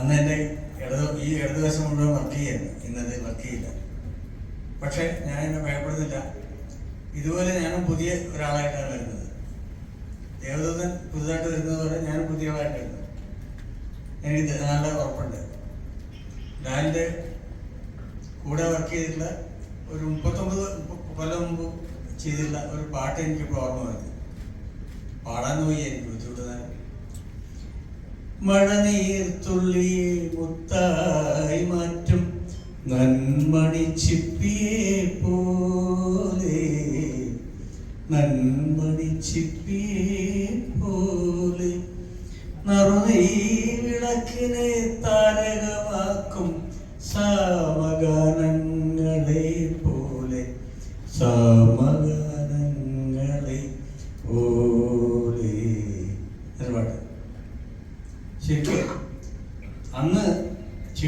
അന്ന് എന്റെ ഇടത് ഈ ഇടതുവശം മുഴുവൻ വർക്ക് ചെയ്യായിരുന്നു. ഇന്നത് വർക്ക് ചെയ്യില്ല. പക്ഷേ ഞാൻ എന്നെ ഭയപ്പെടുന്നില്ല. ഇതുപോലെ ഞാനും പുതിയ ഒരാളായിട്ടാണ് വരുന്നത്. ദേവദൂതൻ പുതുതായിട്ട് വരുന്നതോടെ ഞാനും പുതിയ ആളായിട്ട് വരുന്നു. എനിക്ക് നല്ല ഉറപ്പുണ്ട്. ലാലിന്റെ കൂടെ വർക്ക് ചെയ്തിട്ടുള്ള ഒരു മുപ്പത്തൊമ്പത് കൊല്ലം മുമ്പ് ചെയ്തിട്ടുള്ള ഒരു പാട്ട് എനിക്കിപ്പോൾ ഓർമ്മ വരുന്നത് പാടാൻ പോയി എനിക്ക് ബുദ്ധിമുട്ടുന്നത് മഴനീർത്തുള്ളി മുത്തായി മാറ്റും. നന്മണി ചിപ്പിയെ പോലെ നന്മണി ചിപ്പിയെ പോലെ നറുനീ വിളക്കിനെ താരകമാക്കും സാമഗാനങ്ങളെ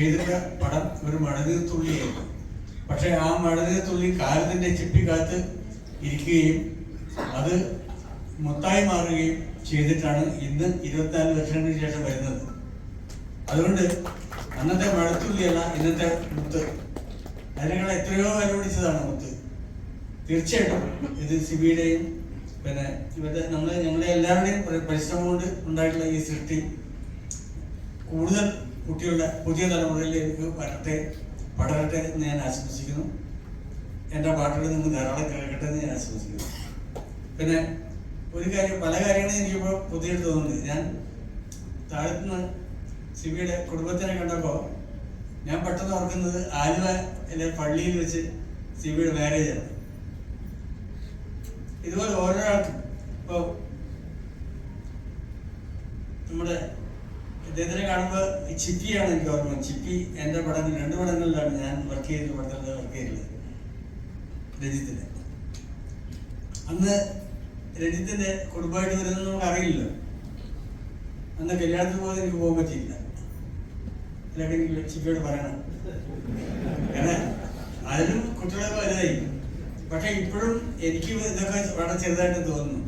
ചെയ്തിട്ട പടം ഒരു മഴനീർ തുള്ളിയായിരുന്നു പക്ഷെ ആ മഴനീർ തുള്ളി കാലത്തിന്റെ ചിപ്പിക്കാത്ത് ഇരിക്കുകയും അത് മൊത്തായി മാറുകയും ചെയ്തിട്ടാണ് ഇന്ന് ഇരുപത്തിനാല് വർഷങ്ങൾക്ക് ശേഷം വരുന്നത്. അതുകൊണ്ട് അന്നത്തെ മഴത്തുള്ളിയല്ല ഇന്നത്തെ മുത്ത്. അതിനേക്കാൾ എത്രയോ വില പിടിച്ചതാണ് മുത്ത്. തീർച്ചയായിട്ടും ഇത് സിബിയുടെയും പിന്നെ ഇവരുടെ നമ്മളെ ഞങ്ങളുടെ എല്ലാവരുടെയും പരിശ്രമം കൊണ്ട് ഉണ്ടായിട്ടുള്ള ഈ സൃഷ്ടി കൂടുതൽ കുട്ടികളുടെ പുതിയ തലമുറയിലേക്ക് വരട്ടെ പടരട്ടെ എന്ന് ഞാൻ ആശംസിക്കുന്നു. എന്റെ പാട്ടുകൾ നിങ്ങൾ ധാരാളം കേൾക്കട്ടെ എന്ന് ഞാൻ ആശംസിക്കുന്നു. പിന്നെ ഒരു കാര്യം പല കാര്യങ്ങളും എനിക്കിപ്പോൾ പുതിയത് തോന്നുന്നുണ്ട്. ഞാൻ താഴത്തുനിന്ന് സിബിയുടെ കുടുംബത്തിനെ കണ്ടപ്പോൾ ഞാൻ പെട്ടെന്ന് ഓർക്കുന്നത് ആലുവയിലെ പള്ളിയിൽ വെച്ച് സിബിയുടെ മാരേജാണ് ഇതുപോലെ ഓരോരാൾക്കും ഇദ്ദേഹത്തിനെ കാണുമ്പോൾ ഈ ചിപ്പിയാണ് എനിക്ക് ഓർമ്മ. ചിപ്പി എന്റെ പടങ്ങൾ രണ്ട് പടങ്ങളിലാണ് ഞാൻ വർക്ക് ചെയ്ത പടത്തിൽ വർക്ക് ചെയ്തത് രജിത്തിന് അന്ന് രജിത്തിന്റെ കുടുംബമായിട്ട് വരുന്നത് നമുക്ക് അറിയില്ല അന്ന് കല്യാണത്തിന് പോകാൻ എനിക്ക് പോകാൻ പറ്റിയില്ല. ഇതൊക്കെ എനിക്ക് ചിപ്പിയോട് പറയണം. കാരണം അതിലും കുട്ടികളൊക്കെ വലുതായി. പക്ഷെ ഇപ്പോഴും എനിക്ക് ഇതൊക്കെ വളരെ ചെറുതായിട്ട് തോന്നുന്നു.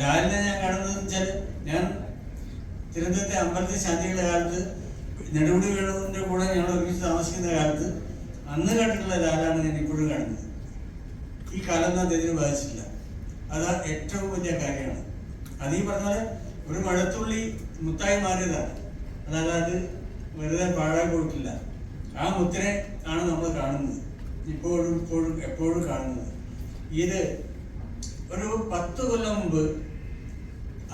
ലാലിനെ ഞാൻ കാണുന്നത് വെച്ചാൽ ഞാൻ തിരുവനന്തപുരത്തെ അമ്പലത്തിൽ ശാന്തിയുടെ കാലത്ത് നെടുമുടി വേണുവിന്റെ കൂടെ ഞങ്ങൾ ഒരുമിച്ച് താമസിക്കുന്ന കാലത്ത് അന്ന് കണ്ടിട്ടുള്ള ലാലാണ് ഞാൻ ഇപ്പോഴും കാണുന്നത്. ഈ കാലം അദ്ദേഹത്തിന് ബാധിച്ചിട്ടില്ല. അത് ഏറ്റവും വലിയ കാര്യമാണ്. അത് പറഞ്ഞാൽ പറഞ്ഞ ഒരു മഴത്തുള്ളി മുത്തായി മാറിയതാണ്. അതായത് അത് വെറുതെ പാഴാൻ പോയിട്ടില്ല. ആ മുത്തിനെ ആണ് നമ്മൾ കാണുന്നത്. ഇപ്പോഴും ഇപ്പോഴും എപ്പോഴും കാണുന്നത്. ഇത് ഒരു പത്ത് കൊല്ലം മുമ്പ്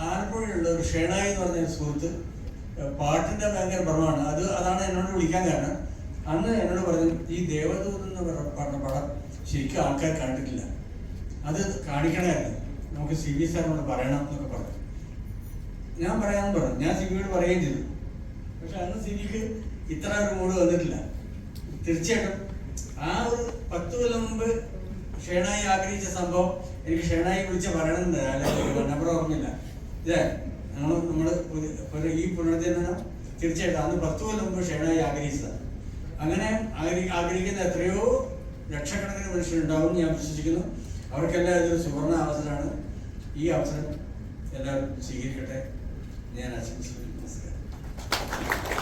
ആലപ്പുഴയുള്ള ഒരു ഷേണായി എന്ന് പറഞ്ഞ സുഹൃത്ത് പാട്ടിന്റെ ഭയങ്കര ഭ്രമമാണ്. അത് അതാണ് എന്നോട് വിളിക്കാൻ കാരണം. അന്ന് എന്നോട് പറഞ്ഞു ഈ ദേവദൂത് എന്ന് പറഞ്ഞ പടം ശരിക്കും ആൾക്കാർ കണ്ടിട്ടില്ല. അത് കാണിക്കണമായിരുന്നു. നമുക്ക് സി വി സാറിനോട് പറയണം എന്നൊക്കെ പറഞ്ഞു. ഞാൻ പറയാമെന്ന് പറഞ്ഞു. ഞാൻ സി വിയോട് പറയുകയും ചെയ്തു. പക്ഷെ അന്ന് സി വിക്ക് ഇത്ര ഒരു മൂഡ് വന്നിട്ടില്ല. തീർച്ചയായിട്ടും ആ ഒരു പത്ത് കൊല്ലം മുമ്പ് ഷേണായി ആഗ്രഹിച്ച സംഭവം എനിക്ക് ഷേണായി വിളിച്ച് പറയണമെന്ന് നമ്പർ ഓർമ്മയില്ല. ഇതേ നമ്മൾ നമ്മൾ ഈ പുനർജന്മനം തീർച്ചയായിട്ടും അന്ന് പത്ത് കൊല്ലം മുമ്പ് ക്ഷേണമായി ആഗ്രഹിച്ചതാണ്. അങ്ങനെ ആഗ്ര- ആഗ്രഹിക്കുന്ന എത്രയോ ലക്ഷക്കണക്കിന് മനുഷ്യരുണ്ടാവും ഞാൻ വിശ്വസിക്കുന്നു. അവർക്കെല്ലാം ഇതൊരു സുവർണ അവസരമാണ്. ഈ അവസരം എല്ലാവരും സ്വീകരിക്കട്ടെ ഞാൻ ആശംസിക്കുന്നു. നമസ്കാരം.